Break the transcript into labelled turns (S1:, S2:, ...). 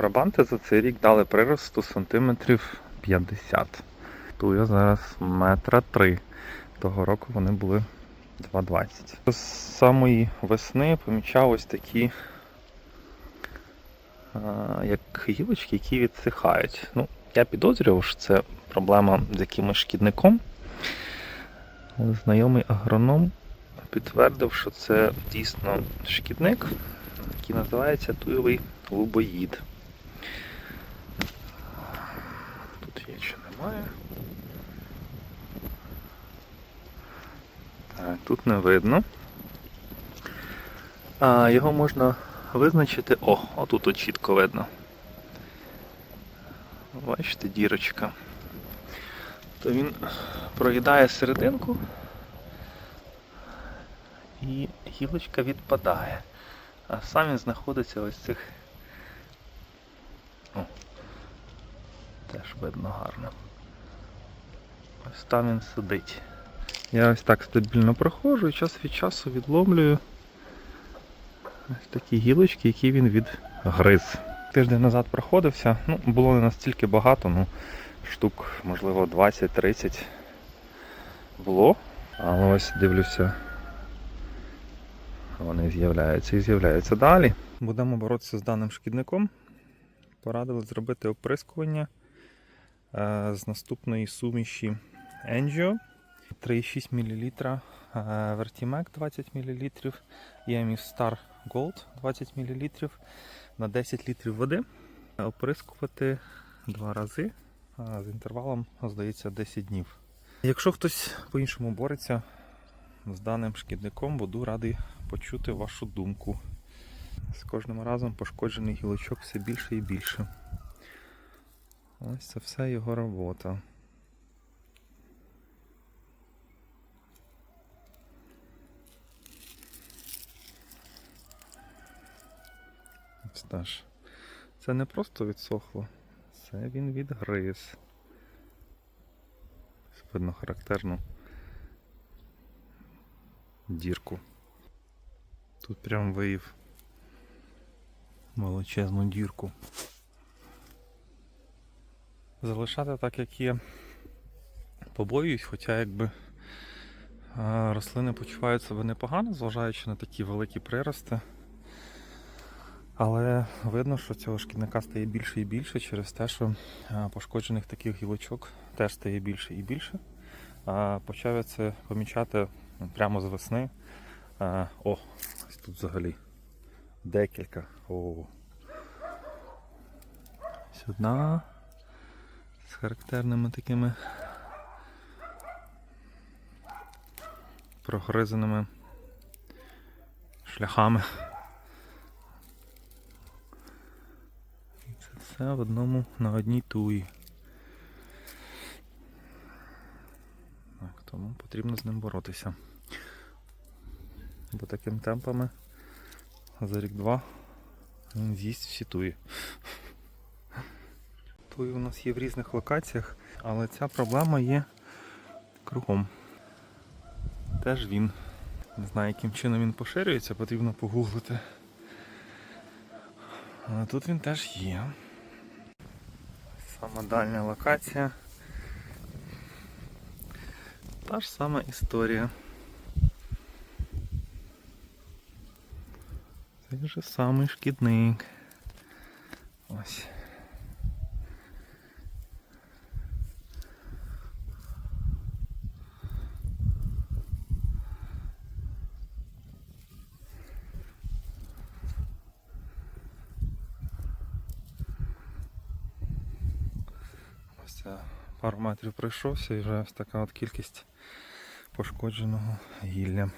S1: Брабанти за цей рік дали приросту сантиметрів 50. Туя зараз метра 3. Того року вони були 2,20. З самої весни помічав ось такі як гілочки, які відсихають. Ну, я підозрював, що це проблема з якимось шкідником. Але знайомий агроном підтвердив, що це дійсно шкідник, який називається туєвий лубоїд. Тут є чи немає. Так, тут не видно. А, його можна визначити. О, отут от чітко видно. Бачите, дірочка. То він проїдає серединку і гілочка відпадає. А сам він знаходиться ось цих. Теж видно гарно. Ось там він сидить. Я ось так стабільно проходжу і час від часу відломлюю ось такі гілочки, які він відгриз. Тиждень назад проходився, ну, було не настільки багато, ну штук, можливо, 20-30 було. Але ось дивлюся, вони з'являються і з'являються далі. Будемо боротися з даним шкідником. Порадили зробити оприскування з наступної суміші Angio 3,6 мл, Vertimac 20 мл, EMI Star Gold 20 мл на 10 літрів води. Оприскувати два рази з інтервалом, здається, 10 днів. Якщо хтось по-іншому бореться з даним шкідником, буду радий почути вашу думку. З кожним разом пошкоджений гілочок все більше і більше. Ось це все його робота. Ось теж. Це не просто відсохло, це він відгриз. Видно характерну дірку. Тут прям виїв величезну дірку. Залишати так, як є, побоююсь, хоча якби рослини почувають себе непогано, зважаючи на такі великі прирости. Але видно, що цього шкідника стає більше і більше через те, що пошкоджених таких гілочок теж стає більше і більше. Почав я це помічати ну, прямо з весни. О, тут взагалі декілька. О. Ось з характерними такими прогризаними шляхами. І це все в одному на одній туї. Так, тому потрібно з ним боротися. Бо таким темпами за рік-два він з'їсть всі туї. Туї у нас є в різних локаціях, але ця проблема є кругом. Теж він. Не знаю, яким чином він поширюється, потрібно погуглити. Але тут він теж є. Сама дальня локація. Та ж сама історія. Цей же самий шкідник. Ось. Це пару метрів пройшовся і вже ось така от кількість пошкодженого гілля.